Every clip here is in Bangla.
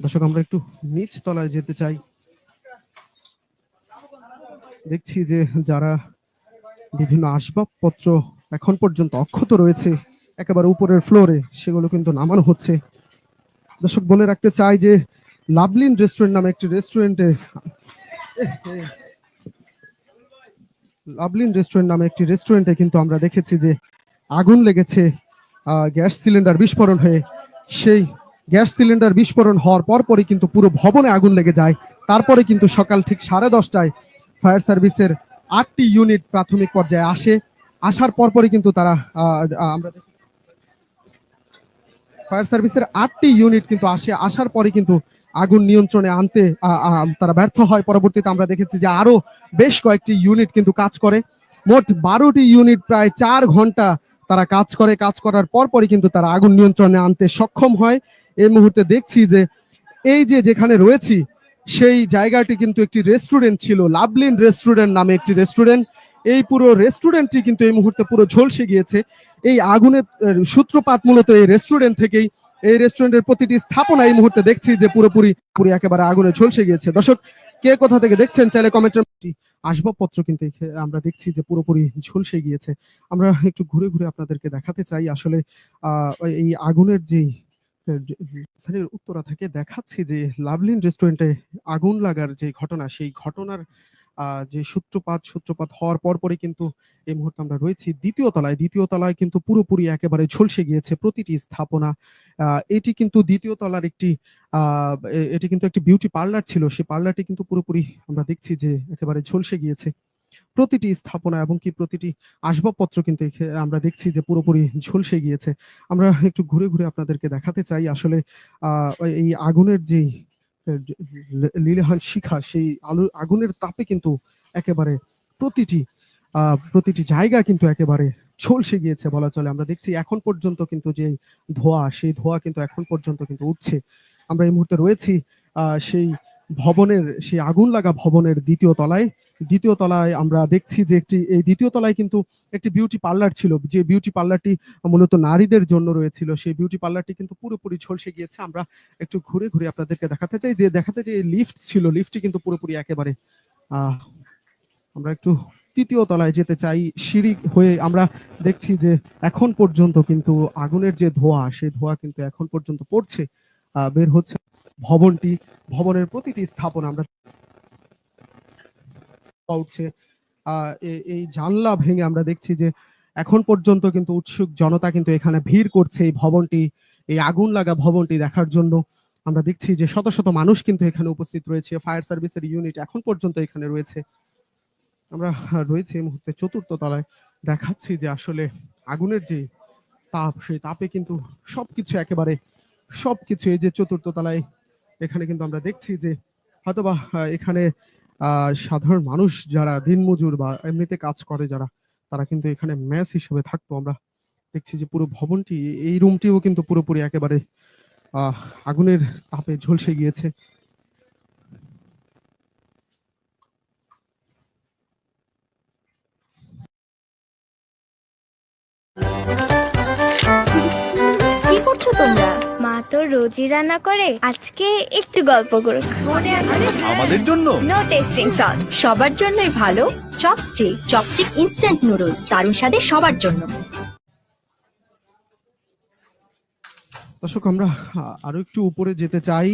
দর্শক, আমরা একটু নিচ তলায় যেতে চাই। দেখছি যে যারা বিভিন্ন আসবাবপত্র এখন পর্যন্ত অক্ষত রয়েছে, একেবারে উপরের ফ্লোরে, সেগুলো কিন্তু নামানো হচ্ছে। দর্শক, বলে রাখতে চাই যে লাভলিন রেস্টুরেন্ট নামে একটি রেস্টুরেন্টে, লাভলিন রেস্টুরেন্ট নামে একটি রেস্টুরেন্টে কিন্তু আমরা দেখেছি যে আগুন লেগেছে গ্যাস সিলিন্ডার বিস্ফোরণ হয়ে, সেই গ্যাস সিলিন্ডার বিস্ফোরণ হওয়ার পরপরই কিন্তু পুরো ভবনে আগুন লেগে যায়। তারপরে কিন্তু সকাল ঠিক সাড়ে দশটায় ফায়ার সার্ভিসের আটটি ইউনিট প্রাথমিক পর্যায়ে আসে। আসার পরপরই কিন্তু তারা আমরা ফায়ার সার্ভিসের আটটি ইউনিট কিন্তু আসে। আসার পরে কিন্তু আগুন নিয়ন্ত্রণে আনতে তারা ব্যর্থ হয়। পরবর্তীতে আমরা দেখেছি যে আরও বেশ কয়েকটি ইউনিট কিন্তু কাজ করে। মোট বারোটি ইউনিট প্রায় চার ঘণ্টা তারা কাজ করে। কাজ করার পরপরই কিন্তু তারা আগুন নিয়ন্ত্রণে আনতে সক্ষম হয়। এই মুহূর্তে দেখছি যে এই যে যেখানে রয়েছি, সেই জায়গাটি কিন্তু একটি রেস্টুরেন্ট ছিল, লাভলিন রেস্টুরেন্ট নামে একটি রেস্টুরেন্ট এই পুরো রেস্টুরেন্টটি কিন্তু এই মুহূর্তে পুরো ঝলসে গিয়েছে। এই আগুনের সূত্রপাত মূলত এই রেস্টুরেন্ট থেকেই। এই রেস্টুরেন্টের প্রতিটি স্থাপনা এই মুহূর্তে দেখছি যে পুরোপুরি, পুরি একেবারে আগুনে ঝলসে গিয়েছে। দর্শক, কে কোথা থেকে দেখছেন চাইলে কমেন্টের আসবাবপত্র কিন্তু আমরা দেখছি যে পুরোপুরি ঝলসে গিয়েছে। আমরা একটু ঘুরে ঘুরে আপনাদেরকে দেখাতে চাই আসলে এই আগুনের যে স্থানীয় উত্তরা থেকে দেখাচ্ছি যে লাভলিন রেস্টুরেন্টে আগুন লাগার যে ঘটনা, সেই ঘটনার যে সূত্রপাত সূত্রপাত হওয়ার পরপরই কিন্তু এই মুহূর্তে আমরা রয়েছি দ্বিতীয় তলায়। দ্বিতীয় তলায় কিন্তু পুরোপুরি একেবারে ঝলসে গিয়েছে প্রতিটি স্থাপনা। এটি কিন্তু দ্বিতীয় তলার একটি এটি কিন্তু একটি বিউটি পার্লার ছিল। সেই পার্লারটি কিন্তু পুরোপুরি আমরা দেখছি যে একেবারে ঝলসে গিয়েছে। প্রতিটি স্থাপনা এবং কি প্রতিটি আসবাবপত্র কিন্তু আমরা দেখছি যে পুরোপুরি ঝলসে গিয়েছে। আমরা একটু ঘুরে ঘুরে আপনাদেরকে দেখাতে চাই আসলে এই আগুনের যে লীলাহান শিখা, সেই আলু, আগুনের তাপে কিন্তু একেবারে প্রতিটি প্রতিটি জায়গা কিন্তু একেবারে ঝলসে গিয়েছে বলা চলে। আমরা দেখছি এখন পর্যন্ত কিন্তু যে ধোঁয়া, সেই ধোঁয়া কিন্তু এখন পর্যন্ত কিন্তু উঠছে। আমরা এই মুহূর্তে রয়েছি সেই ভবনের, সেই আগুন লাগা ভবনের দ্বিতীয় তলায়। দ্বিতীয় তলায় আমরা দেখছি যে একটি, এই দ্বিতীয় তলায় কিন্তু একটি বিউটি পার্লার ছিল। যে বিউটি পার্লারটি মূলত নারীদের জন্য রয়েছিল, সেই বিউটি পার্লারটি কিন্তু পুরোপুরি ঝলসে গিয়েছে। আমরা একটু ঘুরে ঘুরে আপনাদেরকে দেখাতে চাই। যে দেখাতে যে লিফট ছিল লিফটটি কিন্তু পুরোপুরি একেবারে আমরা একটু তৃতীয় তলায় যেতে চাই। সিঁড়ি হয়ে আমরা দেখছি যে এখন পর্যন্ত কিন্তু আগুনের যে ধোঁয়া, সেই ধোঁয়া কিন্তু এখন পর্যন্ত পড়ছে। বের হচ্ছে ভবনটি। ভবনের প্রতিটি স্থাপন আমরা উঠছে। এই জানলা ভেঙে আমরা দেখছি যে এখন পর্যন্ত কিন্তু উৎসুক জনতা কিন্তু এখানে ভিড় করছে এই ভবনটি, এই আগুন লাগা ভবনটি দেখার জন্য। আমরা দেখছি যে শত শত মানুষ কিন্তু এখানে উপস্থিত রয়েছে। ফায়ার সার্ভিসের ইউনিট এখন পর্যন্ত এখানে রয়েছে। আমরা রয়েছে এই মুহূর্তে চতুর্থ তলায়। দেখাচ্ছি যে আসলে আগুনের যে তাপ, সেই তাপে কিন্তু সবকিছু একেবারে সবকিছু এই যে চতুর্থ তলায় এখানে কিন্তু আমরা দেখছি যে হয়তোবা এখানে সাধারণ মানুষ যারা দিনমজুর বা এমনিতে কাজ করে যারা, তারা কিন্তু এখানে ম্যাচ হিসেবে থাকতো। আমরা দেখছি যে পুরো ভবনটি, এই রুমটিও কিন্তু পুরোপুরি একেবারে আগুনের তাপে ঝলসে গিয়েছে। তো রোজই রান্না করে আজকে একটু গল্প করুক। আমাদের জন্য? নো টেস্টিং সল্ট সবার জন্যই ভালো চপস্টিক। চপস্টিক ইনস্ট্যান্ট নুডলস দারুণ স্বাদে সবার জন্য। দর্শক আমরা আরও একটু উপরে যেতে চাই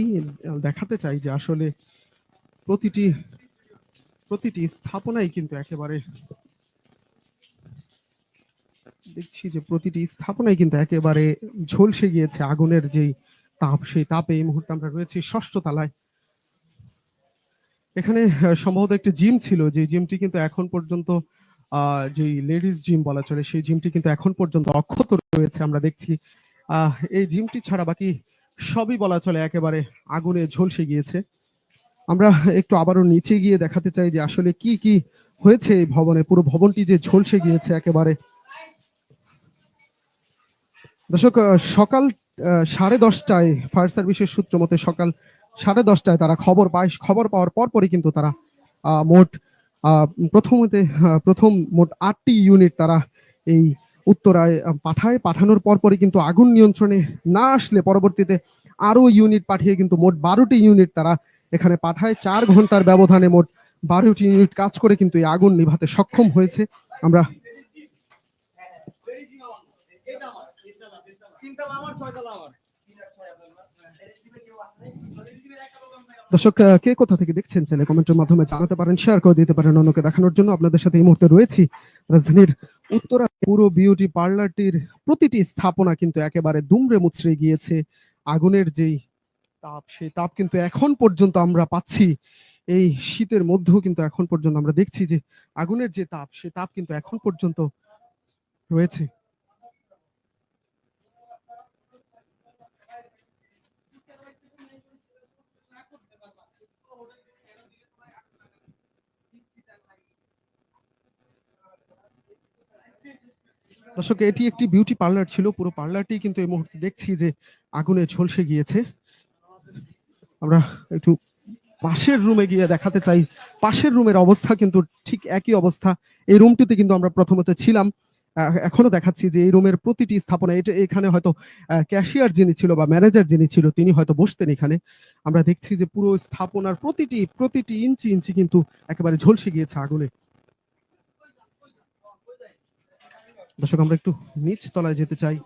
দেখাতে চাই যে আসলে প্রতিটি প্রতিটি স্থাপনাই কিন্তু একেবারে দেখছি যে প্রতিটি স্থাপনাই কিন্তু একেবারে ঝলসে গিয়েছে আগুনের যেই তাপ, সেই তাপে এই মুহূর্তে আমরা রয়েছি ষষ্ঠ তলায় এখানে সম্ভবত একটি জিম ছিল, যে জিমটি কিন্তু এখন পর্যন্ত যে লেডিস জিম বলা চলে, সেই জিমটি কিন্তু এখন পর্যন্ত অক্ষত রয়েছে, আমরা দেখছি। এই জিমটি ছাড়া বাকি সবই বলা চলে একেবারে আগুনে ঝলসে গিয়েছে। আমরা একটু আবারও নিচে গিয়ে দেখাতে চাই যে আসলে কি কি হয়েছে এই ভবনে? পুরো ভবনটি যে ঝলসে গিয়েছে একেবারে দর্শক সকাল সাড়ে দশটায় ফায়ার সার্ভিসের সূত্র মতে সকাল সাড়ে দশটায় তারা খবর পায়। খবর পাওয়ার পরপরই কিন্তু তারা মোট প্রথমতে প্রথম মোট আটটি ইউনিট তারা এই উত্তরায় পাঠায়। পাঠানোর পরপরই কিন্তু আগুন নিয়ন্ত্রণে না আসলে পরবর্তীতে আরও ইউনিট পাঠিয়ে কিন্তু মোট বারোটি ইউনিট তারা এখানে পাঠায়। চার ঘণ্টার ব্যবধানে মোট বারোটি ইউনিট কাজ করে কিন্তু এই আগুন নিভাতে সক্ষম হয়েছে। আমরা দর্শক কে কোথা থেকে দেখছেন ছেলে? কমেন্টের মাধ্যমে জানাতে পারেন শেয়ার করে দিতে পারেন অন্যকে দেখানোর জন্য। আপনাদের সাথে এই মুহূর্তে রয়েছি। রাজধানীর উত্তরা পুরো বিউটি পার্লারটির প্রতিটি স্থাপনা কিন্তু একেবারে দুমড়ে মুচড়ে গিয়েছে। আগুনের যেই তাপ, সেই তাপ কিন্তু এখন পর্যন্ত আমরা পাচ্ছি। এই শীতের মধ্যেও কিন্তু এখন পর্যন্ত আমরা দেখছি যে আগুনের যে তাপ, সেই তাপ কিন্তু এখন পর্যন্ত রয়েছে। দর্শক, এটি একটি বিউটি পার্লার ছিল, পুরো পার্লারটি কিন্তু এই মুহূর্তে দেখছি যে আগুনে ঝলসে গিয়েছে। আমরা একটু পাশের রুমে গিয়ে দেখাতে চাই। পাশের রুমের অবস্থা কিন্তু ঠিক একই অবস্থা। এই রুমটিতে কিন্তু আমরা প্রথমত ছিলাম। এখনও দেখাচ্ছি যে এই রুমের প্রতিটি স্থাপনা এটা এখানে হয়তো ক্যাশিয়ার যিনি ছিল বা ম্যানেজার যিনি ছিল, তিনি হয়তো বসতেন এখানে। আমরা দেখছি যে পুরো স্থাপনার প্রতিটি প্রতিটি ইঞ্চি ইঞ্চি কিন্তু একেবারে ঝলসে গিয়েছে আগুনে। দর্শক আমরা একটু নিচ তলায় যেতে চাই।